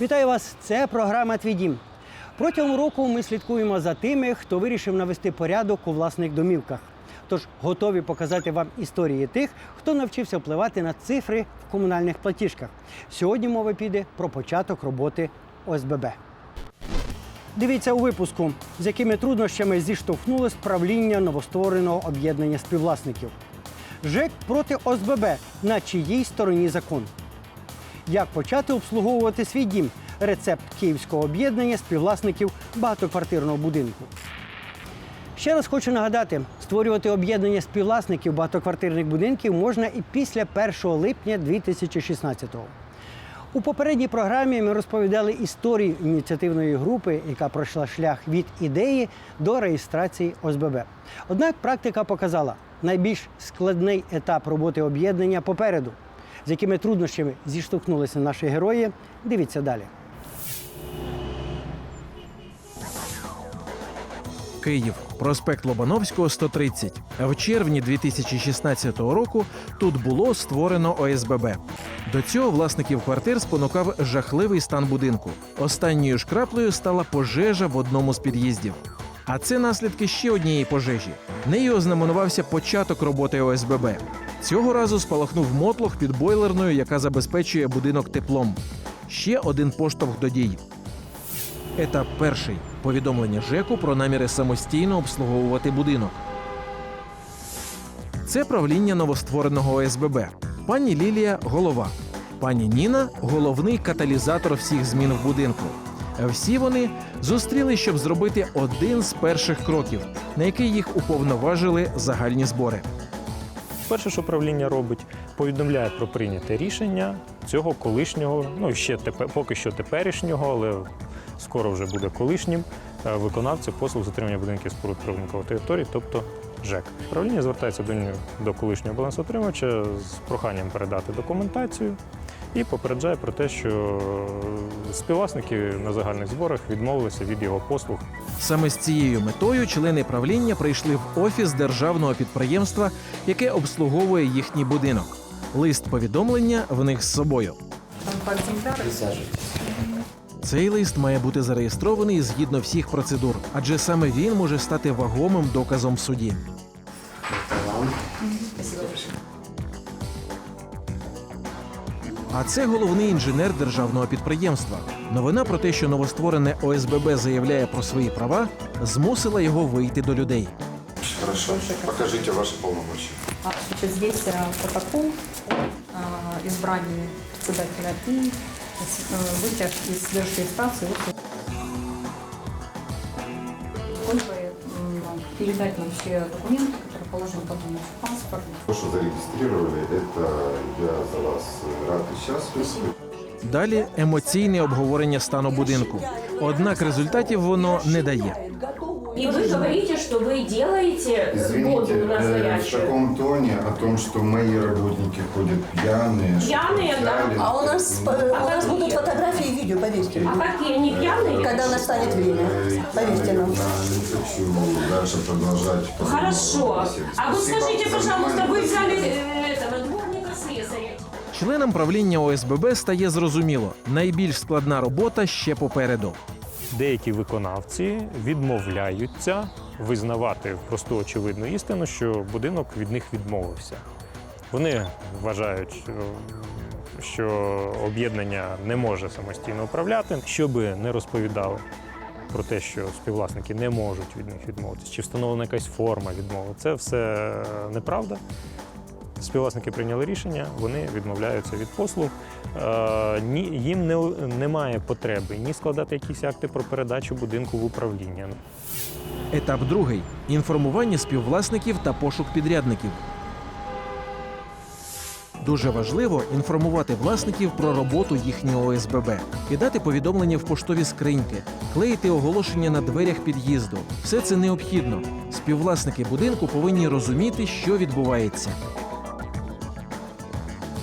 Вітаю вас! Це програма Твій дім. Протягом року ми слідкуємо за тими, хто вирішив навести порядок у власних домівках. Тож готові показати вам історії тих, хто навчився впливати на цифри в комунальних платіжках. Сьогодні мова піде про початок роботи ОСББ. Дивіться у випуску, з якими труднощами зіштовхнулось правління новоствореного об'єднання співвласників. ЖЕК проти ОСББ на чиїй стороні закон. Як почати обслуговувати свій дім? Рецепт київського об'єднання співвласників багатоквартирного будинку. Ще раз хочу нагадати, створювати об'єднання співвласників багатоквартирних будинків можна і після 1 липня 2016-го. У попередній програмі ми розповідали історію ініціативної групи, яка пройшла шлях від ідеї до реєстрації ОСББ. Однак практика показала, найбільш складний етап роботи об'єднання попереду. З якими труднощами зіштовхнулися наші герої, дивіться далі. Київ, проспект Лобановського, 130. В червні 2016 року тут було створено ОСББ. До цього власників квартир спонукав жахливий стан будинку. Останньою ж краплею стала пожежа в одному з під'їздів. А це наслідки ще однієї пожежі. Нею ознаменувався початок роботи ОСББ. Цього разу спалахнув мотлох під бойлерною, яка забезпечує будинок теплом. Ще один поштовх до дій. Етап перший повідомлення ЖЕКу про наміри самостійно обслуговувати будинок. Це правління новоствореного ОСББ. Пані Лілія голова. Пані Ніна головний каталізатор всіх змін в будинку. Всі вони зустріли, щоб зробити один з перших кроків, на який їх уповноважили загальні збори. Перше, що правління робить, повідомляє про прийняте рішення цього колишнього, ну ще тепер, поки що теперішнього, але скоро вже буде колишнім е, виконавця послуг з отримання будинків споруд природникової території, тобто ЖЕК. Правління звертається до, нього- до колишнього балансоотримувача з проханням передати документацію і попереджає про те, що співвласники на загальних зборах відмовилися від його послуг Саме з цією метою члени правління прийшли в офіс державного підприємства, яке обслуговує їхній будинок. Лист повідомлення в них з собою. Цей лист має бути зареєстрований згідно всіх процедур, адже саме він може стати вагомим доказом в суді. А це головний інженер державного підприємства. Новина про те, що новостворене ОСББ заявляє про свої права, змусила його вийти до людей. Хорошо. Покажите ваши полномочия. А, Значит, здесь э, протокол э, избрания председателя и э, вытяг из содержащей станции. Вот, Просьба м, передать нам все документы, которые положены потом в паспорт. То, что зарегистрировали, это я за вас рад и счастлив. Далі емоційне обговорення стану будинку. Однак результатів воно не дає. И вы говорите, что вы делаете Извините, воду у нас э, в горячую. таком тоне о том, что мои работники ходят пьяные. что Пьяные, да. взяли, А у нас, ну, э, у А нас какие? будут фотографии и видео, поверьте. А какие, они пьяные? Когда настанет время, э, поверьте нам. Да, не хочу дальше продолжать. Хорошо. беседу. А вот Спасибо скажите, за пожалуйста, внимание. вы До взяли свидания. э, этого дворника слесаря? Членам правління ОСББ стає зрозуміло, найбільш складна робота ще попереду. деякі виконавці відмовляються визнавати просту очевидну істину, що будинок від них відмовився. Вони вважають, що, що об'єднання не може самостійно управляти, щоб не розповідали про те, що співвласники не можуть від них відмовитися, чи встановлена якась форма відмови. Це все неправда. Співвласники прийняли рішення, вони відмовляються від послуг. Е, їм не, немає потреби ні складати якісь акти про передачу будинку в управління. Етап другий інформування співвласників та пошук підрядників. Дуже важливо інформувати власників про роботу їхнього ОСББ, кидати повідомлення в поштові скриньки, клеїти оголошення на дверях під'їзду. Все це необхідно. Співвласники будинку повинні розуміти, що відбувається.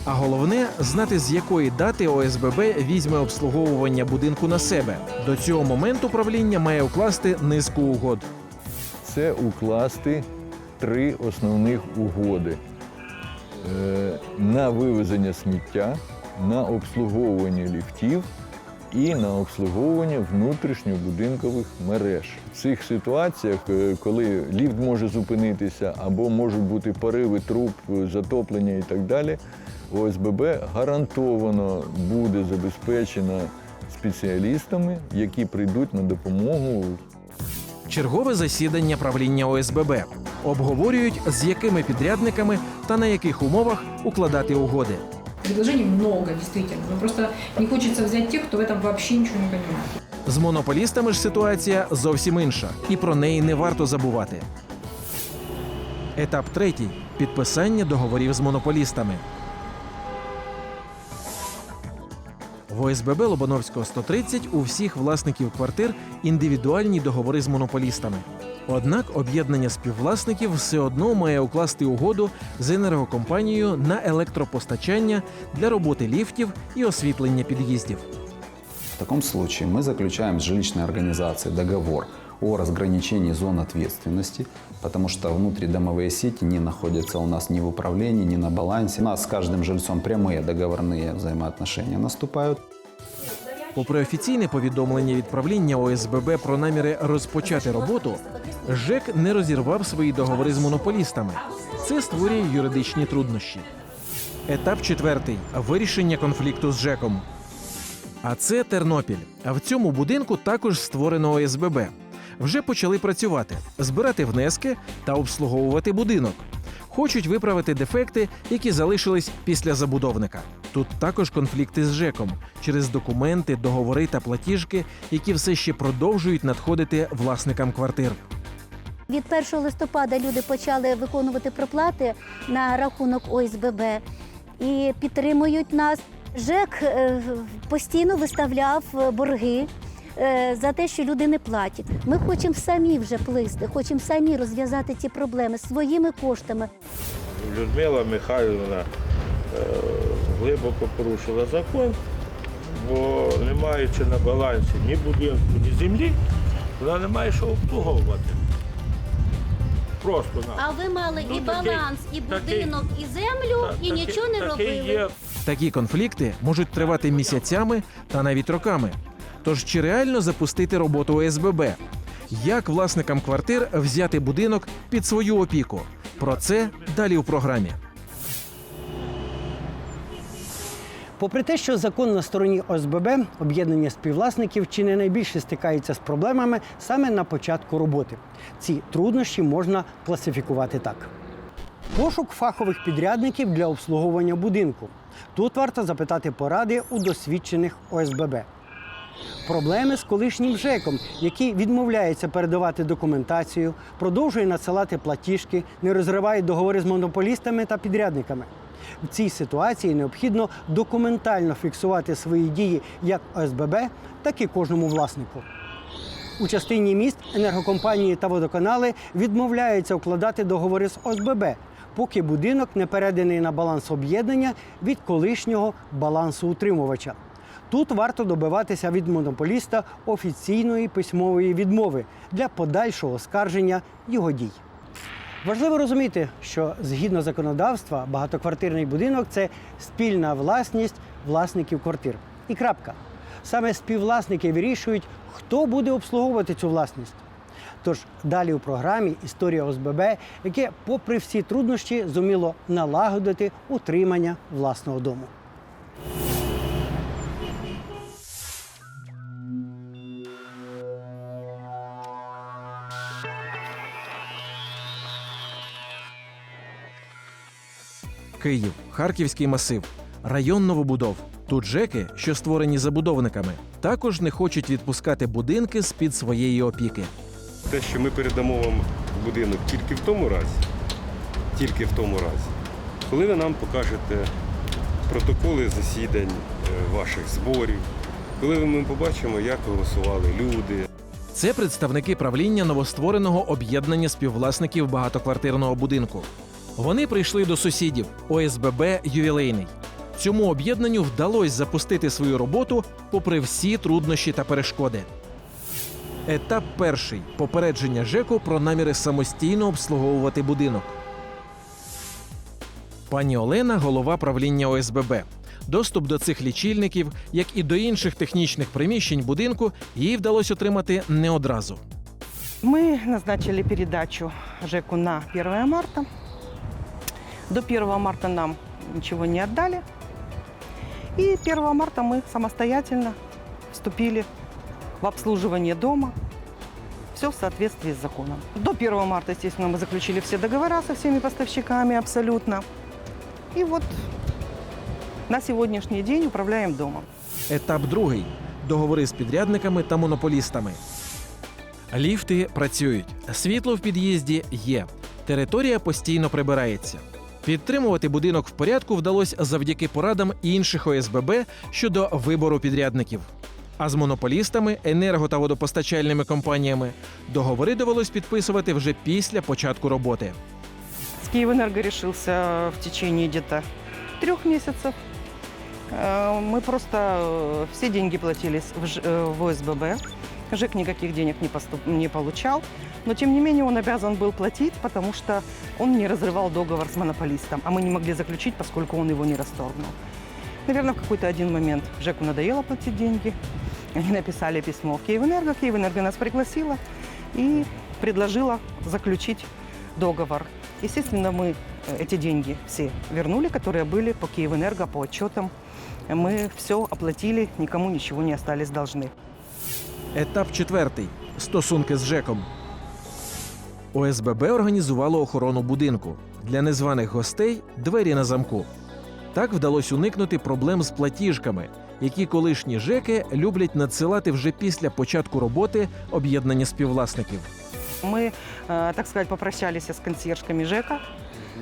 А головне знати, з якої дати ОСББ візьме обслуговування будинку на себе. До цього моменту правління має укласти низку угод. це укласти три основних угоди Е, на вивезення сміття, на обслуговування ліфтів і на обслуговування внутрішньобудинкових мереж. В цих ситуаціях, е, коли ліфт може зупинитися або можуть бути пориви труб, е, затоплення і так далі, ОСББ гарантовано буде забезпечена спеціалістами, які прийдуть на допомогу Чергове засідання правління ОСББ обговорюють, з якими підрядниками та на яких умовах укладати угоди. Предложений много, действительно. Но просто не хочется взять тех, кто в этом вообще ничего не понимает. З монополістами ж ситуація зовсім інша, і про неї не варто забувати. Етап третій підписання договорів з монополістами. В ОСББ Лобановського 130 у всіх власників квартир індивідуальні договори з монополістами. Однак об'єднання співвласників все одно має укласти угоду з енергокомпанією на електропостачання для роботи ліфтів і освітлення під'їздів. В таком случае мы заключаем с жилищной организацией договор о разграничении зон ответственности, потому что внутридомовые сети не находятся у нас ни в управлении, ни на балансе. У нас с каждым жильцом прямые договорные взаимоотношения наступают. Попри офіційне повідомлення від правління ОСББ про наміри розпочати роботу, ЖЕК не розірвав свої договори з монополістами. Це створює юридичні труднощі. Етап четвертий вирішення конфлікту з ЖЕКом. А це Тернопіль. А в цьому будинку також створено ОСББ. Вже почали працювати, збирати внески та обслуговувати будинок. Хочуть виправити дефекти, які залишились після забудовника. Тут також конфлікти з ЖЕКом через документи, договори та платіжки, які все ще продовжують надходити власникам квартир. Від 1 листопада люди почали виконувати проплати на рахунок ОСББ і підтримують нас. ЖЕК е, постійно виставляв е, борги за те, що люди не платять. Ми хочемо самі вже плисти, хочемо самі розв'язати ці проблеми своїми коштами. Людмила Михайлівна е, глибоко порушила закон, бо не маючи на балансі ні будинку, ні землі, вона не має що обслуговувати. Просто на. А ви мали Ну, і такий- баланс, і такий- будинок, і землю, Та- і такий- нічого не такий робили. Є Такі конфлікти можуть тривати місяцями та навіть роками. Тож чи реально запустити роботу ОСББ? Як власникам квартир взяти будинок під свою опіку? Про це далі у програмі. Попри те, що закон на стороні ОСББ, об'єднання співвласників чи не найбільше стикається з проблемами саме на початку роботи. Ці труднощі можна класифікувати так: пошук фахових підрядників для обслуговування будинку. Тут варто запитати поради у досвідчених ОСББ. Проблеми з колишнім ЖЕКом, який відмовляється передавати документацію, продовжує надсилати платіжки, не розриває договори з монополістами та підрядниками. В цій ситуації необхідно документально фіксувати свої дії як ОСББ, так і кожному власнику. У частині міст енергокомпанії та водоканали відмовляються укладати договори з ОСББ, поки будинок не переданий на баланс об'єднання від колишнього балансу утримувача. Тут варто добиватися від монополіста офіційної письмової відмови для подальшого оскарження його дій. Важливо розуміти, що згідно законодавства багатоквартирний будинок це спільна власність власників квартир. І крапка. Саме співвласники вирішують, хто буде обслуговувати цю власність. Тож далі у програмі історія ОСББ, яке, попри всі труднощі, зуміло налагодити утримання власного дому. Київ, Харківський масив, район новобудов. Тут ЖЕКи, що створені забудовниками, також не хочуть відпускати будинки з під своєї опіки. Те, що ми передамо вам будинок тільки в тому разі, тільки в тому разі, коли ви нам покажете протоколи засідань е, ваших зборів, коли ми побачимо, як голосували люди, Це представники правління новоствореного об'єднання співвласників багатоквартирного будинку. Вони прийшли до сусідів ОСББ Ювілейний. Цьому об'єднанню вдалося запустити свою роботу попри всі труднощі та перешкоди. Етап перший попередження ЖЕКу про наміри самостійно обслуговувати будинок. Пані Олена голова правління ОСББ. Доступ до цих лічильників, як і до інших технічних приміщень будинку, їй вдалося отримати не одразу. Мы назначили передачу ЖЭКу на 1 марта. До 1 марта нам ничего не отдали. И 1 марта мы самостоятельно вступили в обслуживание дома. Все в соответствии с законом. До 1 марта, естественно, мы заключили все договора со всеми поставщиками абсолютно. И вот на сегодняшний день управляем домом. Етап другий договори з підрядниками та монополістами. Ліфти працюють, світло в під'їзді є. Територія постійно прибирається. Підтримувати будинок в порядку вдалося завдяки порадам інших ОСББ щодо вибору підрядників. А з монополістами, енерго та водопостачальними компаніями договори довелось підписувати вже після початку роботи. С Киевэнерго решился в течение где-то трех месяцев. Э, Мы просто э, все деньги платились в, Ж- э, в ОСББ. ЖЭК никаких денег не, поступ- не получал. Но, тем не менее, он обязан был платить, потому что он не разрывал договор с монополистом. А мы не могли заключить, поскольку он его не расторгнул. Наверное, в какой-то один момент ЖЭКу надоело платить деньги. Они написали письмо в Киевэнерго. Киевэнерго нас пригласила и предложила заключить договор. Естественно, мы э, эти деньги все вернули, которые были по Киевэнерго, по отчетам. Мы все оплатили, никому ничего не остались должны. Етап четвертий стосунки з ЖЕКом. ОСББ організувало охорону будинку. Для незваних гостей двері на замку. Так вдалося уникнути проблем з платіжками, які колишні ЖЕКи люблять надсилати вже після початку роботи об'єднання співвласників. Мы, э, так сказать, попрощались с консьержками ЖЭКа,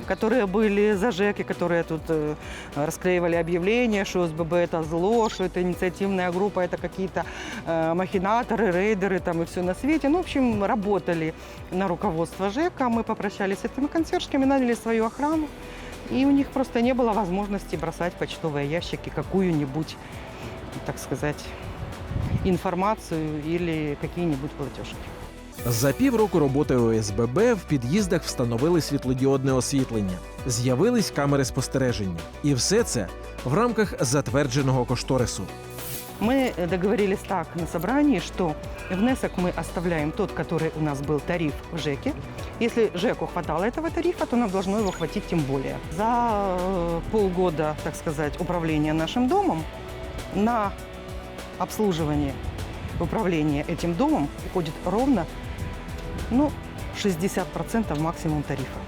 которые были за ЖЭКи, которые тут э, расклеивали объявления, что СББ это зло, что это инициативная группа, это какие-то э, махинаторы, рейдеры там и все на свете. Ну, в общем, работали на руководство ЖЭКа. Мы попрощались с этими консьержками, наняли свою охрану. И у них просто не было возможности бросать почтовые ящики какую-нибудь, так сказать, информацию или какие-нибудь платежки. За півроку роботи ОСББ в під'їздах встановили світлодіодне освітлення, з'явились камери спостереження. І все це в рамках затвердженого кошторису. Мы э, договорились так на собрании, что внесок мы оставляем тот, который у нас был тариф в ЖЭКе. Если ЖЭКу хватало этого тарифа, то нам должно его хватить тем более. За э, полгода, так сказать, управления нашим домом на обслуживание управления этим домом уходит ровно ну, 60% максимум тарифа.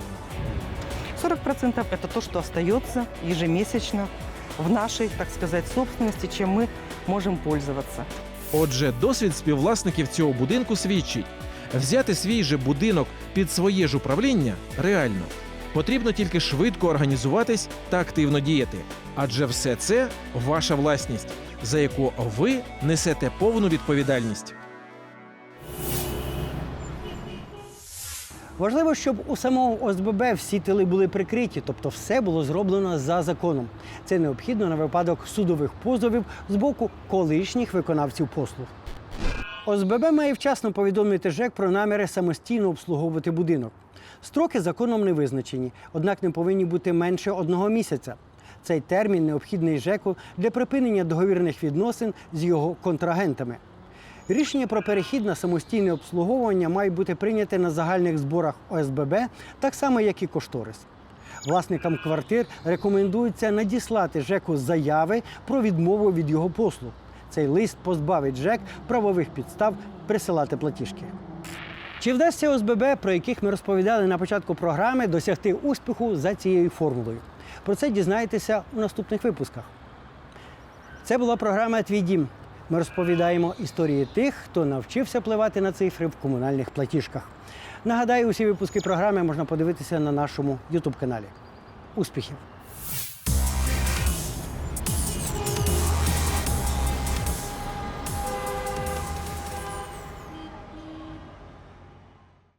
40% это то, что остается ежемесячно в нашей, так сказать, собственности, чем мы можем пользоваться. Отже, досвід співвласників цього будинку свідчить: взяти свій же будинок під своє ж управління реально. Потрібно тільки швидко організуватись та активно діяти. Адже все це ваша власність, за яку ви несете повну відповідальність. Важливо, щоб у самого ОСББ всі тили були прикриті, тобто все було зроблено за законом. Це необхідно на випадок судових позовів з боку колишніх виконавців послуг. ОСББ має вчасно повідомити ЖЕК про наміри самостійно обслуговувати будинок. Строки законом не визначені, однак не повинні бути менше одного місяця. Цей термін необхідний ЖЕКу для припинення договірних відносин з його контрагентами. Рішення про перехід на самостійне обслуговування має бути прийняте на загальних зборах ОСББ, так само як і кошторис. Власникам квартир рекомендується надіслати ЖЕКу заяви про відмову від його послуг. Цей лист позбавить ЖЕК правових підстав присилати платіжки. Чи вдасться ОСББ, про яких ми розповідали на початку програми, досягти успіху за цією формулою? Про це дізнаєтеся у наступних випусках. Це була програма Твій дім. Ми розповідаємо історії тих, хто навчився пливати на цифри в комунальних платіжках. Нагадаю, усі випуски програми можна подивитися на нашому youtube каналі Успіхів!